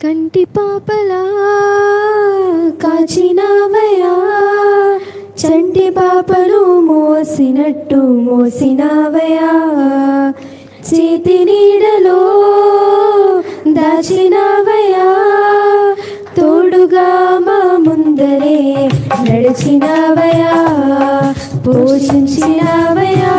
కంటి పాపలా కాచినావయా చంటి పాపను మోసినట్టు మోసినావయా చేతి నీడలో దాచినావయా తోడుగా మా ముందరే నడిచినావయా పోషించినావయా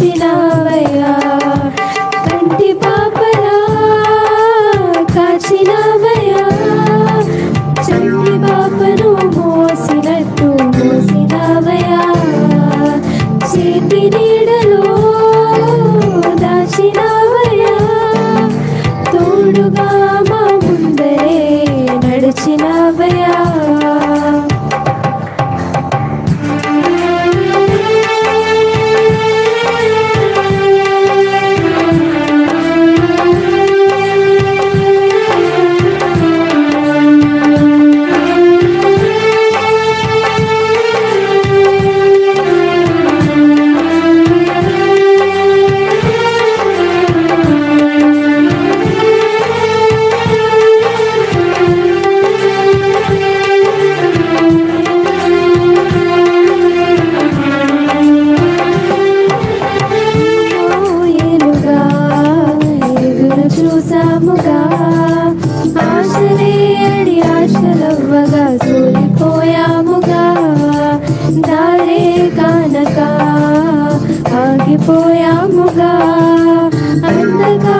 కాచినావయ్యా కంటి పాపలా కాచినావయ్యా చంటి పాపను మోసినట్టు మోసినావయ్యా. చేతి నీడలో దాచినావయ్యా. తోడుగా ఎరడి ఆశలవ్వగా సూలిపోయాముగా దారే కానక ఆగిపోయాముగా అందగా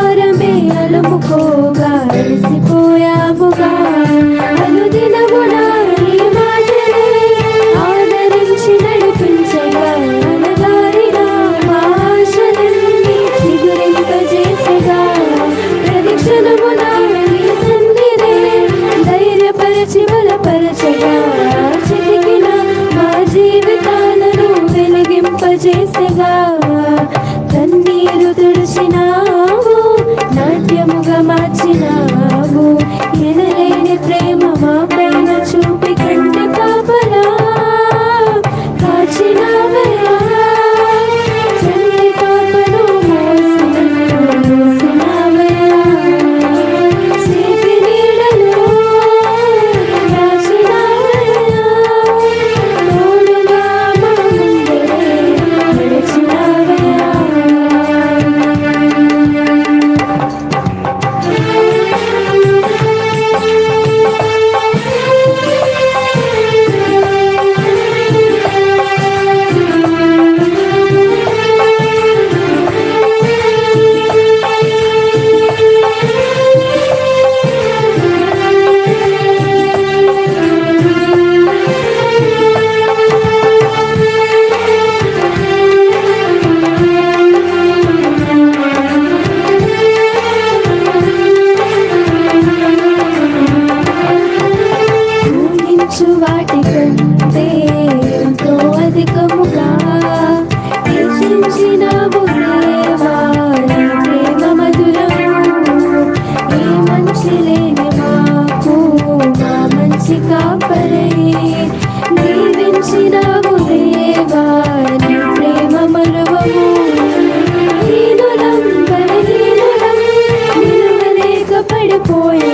de cigarro కంటే ఎంతో అధికముగా హెచ్చించిన దేవా ప్రేమ మధురము ఏ మంచి లేని మాకు మా మంచి కాపరే. దీవించిన దేవా ప్రేమ మరువము. పడిపోయా